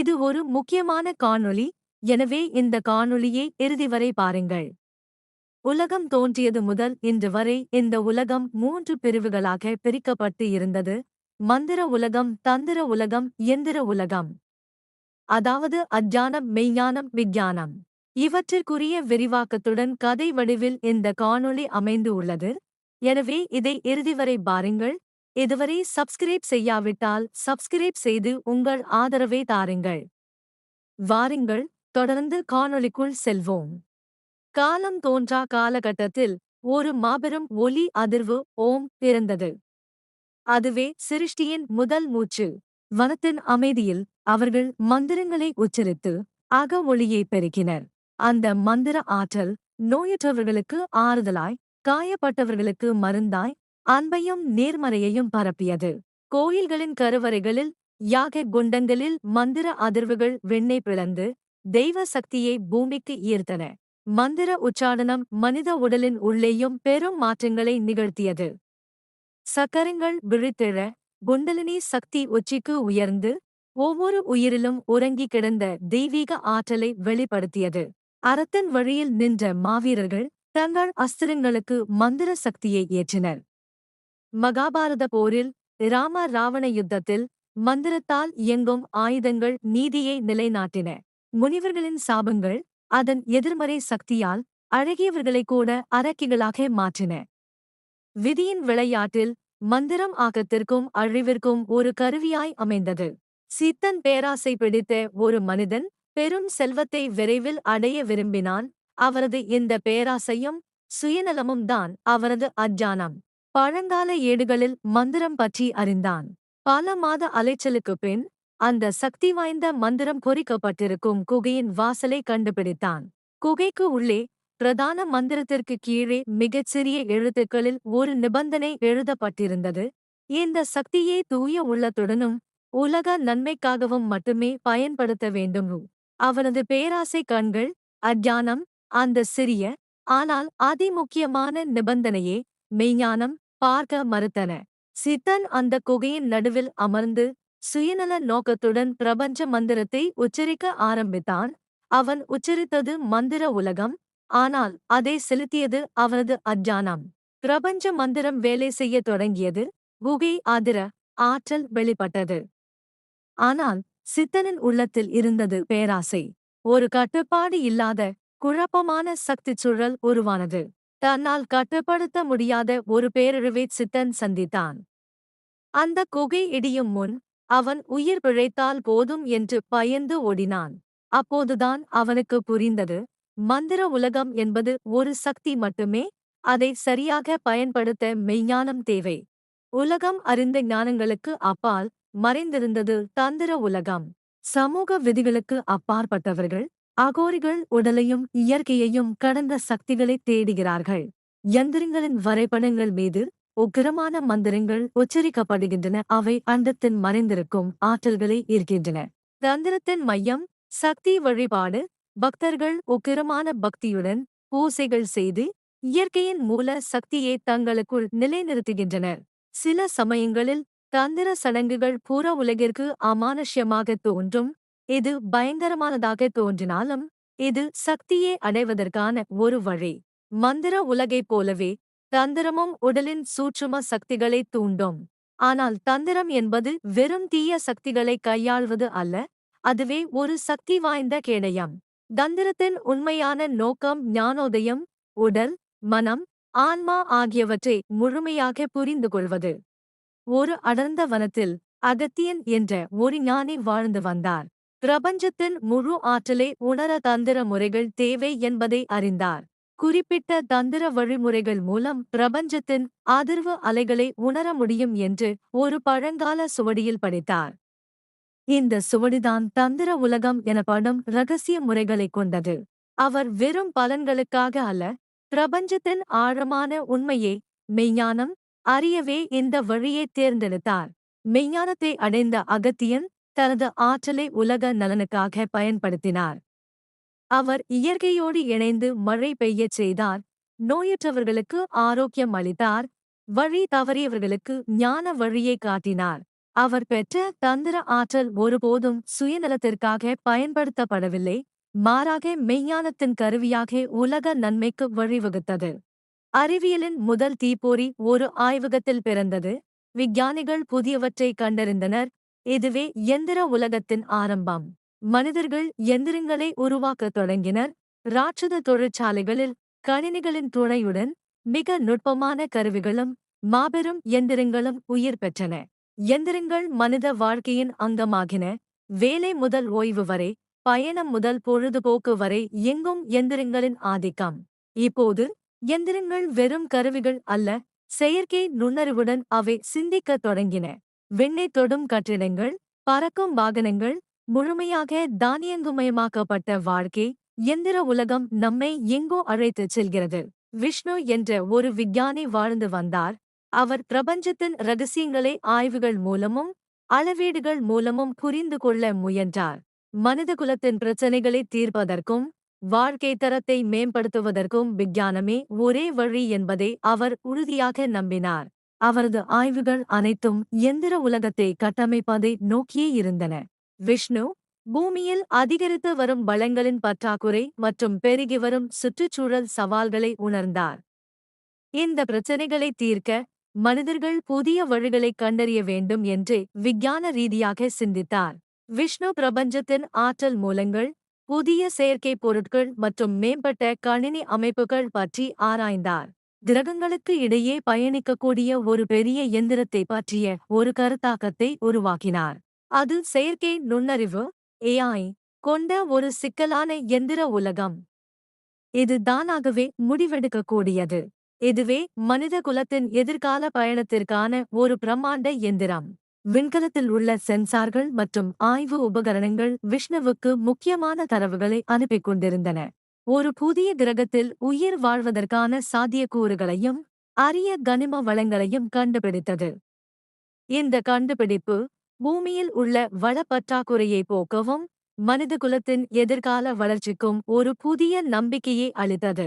இது ஒரு முக்கியமான காணொளி. எனவே இந்த காணொளியை இறுதி வரை பாருங்கள். உலகம் தோன்றியது முதல் இன்று வரை இந்த உலகம் மூன்று பிரிவுகளாக பிரிக்கப்பட்டு இருந்தது. மந்திர உலகம் தந்திர உலகம் எந்திர உலகம். அதாவது அஜ்ஞானம் மெய்ஞானம் விஞ்ஞானம். இவற்றிற்குரிய விரிவாக்கத்துடன் கதை வடிவில் இந்த காணொளி அமைந்து உள்ளது. எனவே இதை இறுதி வரை பாருங்கள். இதுவரை சப்ஸ்கிரைப் செய்யாவிட்டால் சப்ஸ்கிரைப் செய்து உங்கள் ஆதரவை தாருங்கள். வாருங்கள் தொடர்ந்து காணொளிக்குள் செல்வோம். காலம் தோன்றா காலகட்டத்தில் ஒரு மாபெரும் ஒலி அதிர்வு ஓம் பிறந்தது. அதுவே சிருஷ்டியின் முதல் மூச்சு. வனத்தின் அமைதியில் அவர்கள் மந்திரங்களை உச்சரித்து அக ஒளியை பெருக்கினர். அந்த மந்திர ஆற்றல் நோயற்றவர்களுக்கு ஆறுதலாய் காயப்பட்டவர்களுக்கு மருந்தாய் அன்பையும் நேர்மறையையும் பரப்பியது. கோயில்களின் கருவறைகளில் யாக குண்டங்களில் மந்திர அதிர்வுகள் வெண்ணை பிளந்து தெய்வ சக்தியை பூமிக்கு ஈர்த்தன. மந்திர உச்சாடனம் மனித உடலின் உள்ளேயும் பெரும் மாற்றங்களை நிகழ்த்தியது. சக்கரங்கள் விழித்தெழ குண்டலினி சக்தி உச்சிக்கு உயர்ந்து ஒவ்வொரு உயிரிலும் உறங்கி கிடந்த தெய்வீக ஆற்றலை வெளிப்படுத்தியது. அறத்தின் வழியில் நின்ற மாவீரர்கள் தங்கள் அஸ்திரங்களுக்கு மந்திர சக்தியை ஏற்றினர். மகாபாரத போரில் ராம ராவண யுத்தத்தில் மந்திரத்தால் இயங்கும் ஆயுதங்கள் நீதியை நிலைநாட்டின. முனிவர்களின் சாபங்கள் அதன் எதிர்மறை சக்தியால் அழகியவர்களைக் கூட அரக்கிகளாக மாற்றின. விதியின் விளையாட்டில் மந்திரம் ஆக்கத்திற்கும் அழிவிற்கும் ஒரு கருவியாய் அமைந்தது. சித்தன் பேராசை பிடித்த ஒரு மனிதன் பெரும் செல்வத்தை விரைவில் அடைய விரும்பினான். அவரது இந்த பேராசையும் சுயநலமும் தான் அவரது அஜ்ஞானம் பழங்கால ஏடுகளில் மந்திரம் பற்றி அறிந்தான். பல மாத அலைச்சலுக்குப் பின் அந்த சக்தி வாய்ந்த மந்திரம் பொறிக்கப்பட்டிருக்கும் குகையின் வாசலை கண்டுபிடித்தான். குகைக்கு உள்ளே பிரதான மந்திரத்திற்கு கீழே மிகச்சிறிய எழுத்துக்களில் ஒரு நிபந்தனை எழுதப்பட்டிருந்தது. இந்த சக்தியை தூய உள்ளத்துடனும் உலக நன்மைக்காகவும் மட்டுமே பயன்படுத்த வேண்டும். அவனது பேராசை கண்கள் அஜ்ஞானம் அந்த சிறிய ஆனால் அதிமுக்கியமான நிபந்தனையே மெய்ஞானம் பார்க்க மறுத்தன. சித்தன் அந்த குகையின் நடுவில் அமர்ந்து சுயநல நோக்கத்துடன் பிரபஞ்ச மந்திரத்தை உச்சரிக்க ஆரம்பித்தான். அவன் உச்சரித்தது மந்திர உலகம் ஆனால் அதை செலுத்தியது அவனது அஜானம். பிரபஞ்ச மந்திரம் வேலை செய்யத் தொடங்கியது குகை ஆதிர ஆற்றல் வெளிப்பட்டது. ஆனால் சித்தனின் உள்ளத்தில் இருந்தது பேராசை. ஒரு கட்டுப்பாடு இல்லாத குழப்பமான சக்திச் சுழல் உருவானது. தன்னால் கட்டுப்படுத்த முடியாத ஒரு பேரழிவை சித்தன் சந்தித்தான். அந்த குகை இடியும் முன் அவன் உயிர் பிழைத்தால் போதும் என்று பயந்து ஓடினான். அப்போதுதான் அவனுக்கு புரிந்தது மந்திர உலகம் என்பது ஒரு சக்தி மட்டுமே அதை சரியாக பயன்படுத்த மெய்ஞானம் தேவை. உலகம் அறிந்த ஞானங்களுக்கு அப்பால் மறைந்திருந்தது தந்திர உலகம். சமூக விதிகளுக்கு அப்பாற்பட்டவர்கள் அகோரிகள் உடலையும் இயற்கையையும் கடந்த சக்திகளை தேடுகிறார்கள். யந்திரங்களின் வரைபடங்கள் மீது உக்கிரமான மந்திரங்கள் உச்சரிக்கப்படுகின்றன. அவை அண்டத்தின் மறைந்திருக்கும் ஆற்றல்களை ஈர்க்கின்றன. தந்திரத்தின் மையம் சக்தி வழிபாடு பக்தர்கள் உக்கிரமான பக்தியுடன் பூசைகள் செய்து இயற்கையின் மூல சக்தியை தங்களுக்குள் நிலைநிறுத்துகின்றனர். சில சமயங்களில் தந்திர சடங்குகள் பூர உலகிற்கு அமானுஷ்யமாக தோன்றும். இது பயங்கரமானதாக தோன்றினாலும் இது சக்தியை அடைவதற்கான ஒரு வழி. மந்திர உலகைப் போலவே தந்திரமும் உடலின் சூட்சும சக்திகளை தூண்டும். ஆனால் தந்திரம் என்பது வெறும் தீய சக்திகளை கையாள்வது அல்ல அதுவே ஒரு சக்தி வாய்ந்த கேடயம். தந்திரத்தின் உண்மையான நோக்கம் ஞானோதயம் உடல் மனம் ஆன்மா ஆகியவற்றை முழுமையாக புரிந்து கொள்வது. ஒரு அடர்ந்த வனத்தில் அகத்தியன் என்ற ஒரு ஞானி வாழ்ந்து வந்தார். பிரபஞ்சத்தின் முழு ஆற்றலை உணர தந்திர முறைகள் தேவை என்பதை அறிந்தார். குறிப்பிட்ட தந்திர வழிமுறைகள் மூலம் பிரபஞ்சத்தின் அதிர்வு அலைகளை உணர முடியும் என்று ஒரு பழங்கால சுவடியில் படித்தார். இந்த சுவடிதான் தந்திர உலகம் எனப்படும் ரகசிய முறைகளைக் கொண்டது. அவர் வெறும் பலன்களுக்காக அல்ல பிரபஞ்சத்தின் ஆழமான உண்மையை மெய்ஞானம் அறியவே இந்த வழியை தேர்ந்தெடுத்தார். மெய்ஞானத்தை அடைந்த அகத்தியன் தனது ஆற்றலை உலக நலனுக்காக பயன்படுத்தினார். அவர் இயற்கையோடு இணைந்து மழை பெய்யச் செய்தார். நோயற்றவர்களுக்கு ஆரோக்கியம் அளித்தார். வழி தவறியவர்களுக்கு ஞான வழியை காட்டினார். அவர் பெற்ற தந்திர ஆற்றல் ஒருபோதும் சுயநலத்திற்காக பயன்படுத்தப்படவில்லை. மாறாக மெய்ஞானத்தின் கருவியாக உலக நன்மைக்கு வழிவகுத்தது. அறிவியலின் முதல் தீப்பொறி ஒரு ஆய்வகத்தில் பிறந்தது. விஞ்ஞானிகள் புதியவற்றை கண்டறிந்தனர். இதுவே எந்திர உலகத்தின் ஆரம்பம். மனிதர்கள் எந்திரங்களை உருவாக்கத் தொடங்கினர். ராட்சத தொழிற்சாலைகளில் கணினிகளின் துணையுடன் மிக நுட்பமான கருவிகளும் மாபெரும் எந்திரங்களும் உயிர் பெற்றன. எந்திரங்கள் மனித வாழ்க்கையின் அங்கமாகின. வேலை முதல் ஓய்வு வரை பயணம் முதல் பொழுதுபோக்கு வரை எங்கும் எந்திரங்களின் ஆதிக்கம். இப்போது எந்திரங்கள் வெறும் கருவிகள் அல்ல செயற்கை நுண்ணறிவுடன் அவை சிந்திக்கத் தொடங்கின. விண்ணை தொடும் கட்டிடங்கள் பறக்கும் வாகனங்கள் முழுமையாக தானியங்குமயமாக்கப்பட்ட வாழ்க்கை எந்திர உலகம் நம்மை எங்கோ அழைத்துச் செல்கிறது. விஷ்ணு என்ற ஒரு விஞ்ஞானி வாழ்ந்து வந்தார். அவர் பிரபஞ்சத்தின் ரகசியங்களை ஆய்வுகள் மூலமும் அளவீடுகள் மூலமும் புரிந்து கொள்ள முயன்றார். மனிதகுலத்தின் பிரச்சனைகளை தீர்ப்பதற்கும் வாழ்க்கை தரத்தை மேம்படுத்துவதற்கும் விஞ்ஞானமே ஒரே வழி என்பதை அவர் உறுதியாக நம்பினார். அவரது ஆய்வுகள் அனைத்தும் எந்திர உலகத்தை கட்டமைப்பதை நோக்கியே இருந்தன. விஷ்ணு பூமியில் அதிகரித்து வரும் வளங்களின் பற்றாக்குறை மற்றும் பெருகி வரும் சுற்றுச்சூழல் சவால்களை உணர்ந்தார். இந்த பிரச்சனைகளை தீர்க்க மனிதர்கள் புதிய வழிகளை கண்டறிய வேண்டும் என்று விஞ்ஞான ரீதியாக சிந்தித்தார். விஷ்ணு பிரபஞ்சத்தின் ஆற்றல் மூலங்கள் புதிய செயற்கை பொருட்கள் மற்றும் மேம்பட்ட கணினி அமைப்புகள் பற்றி ஆராய்ந்தார். கிரகங்களுக்கு இடையே பயணிக்கக்கூடிய ஒரு பெரிய எந்திரத்தை பற்றிய ஒரு கருத்தாக்கத்தை உருவாக்கினார். அது செயற்கை நுண்ணறிவு ஏஐ கொண்ட ஒரு சிக்கலான எந்திர உலகம். இது தானாகவே முடிவெடுக்கக்கூடியது. இதுவே மனித குலத்தின் எதிர்கால பயணத்திற்கான ஒரு பிரம்மாண்ட எந்திரம் விண்கலத்தில் உள்ள சென்சார்கள் மற்றும் ஆய்வு உபகரணங்கள் விஷ்ணுவுக்கு முக்கியமான தரவுகளை அனுப்பிக் கொண்டிருந்தன. ஒரு புதிய கிரகத்தில் உயிர் வாழ்வதற்கான சாத்தியக்கூறுகளையும் அரிய கனிம வளங்களையும் கண்டுபிடித்தது. இந்த கண்டுபிடிப்பு பூமியில் உள்ள வள போக்கவும் போக்கவும் மனிதகுலத்தின் எதிர்கால வளர்ச்சிக்கும் ஒரு புதிய நம்பிக்கையை அளித்தது.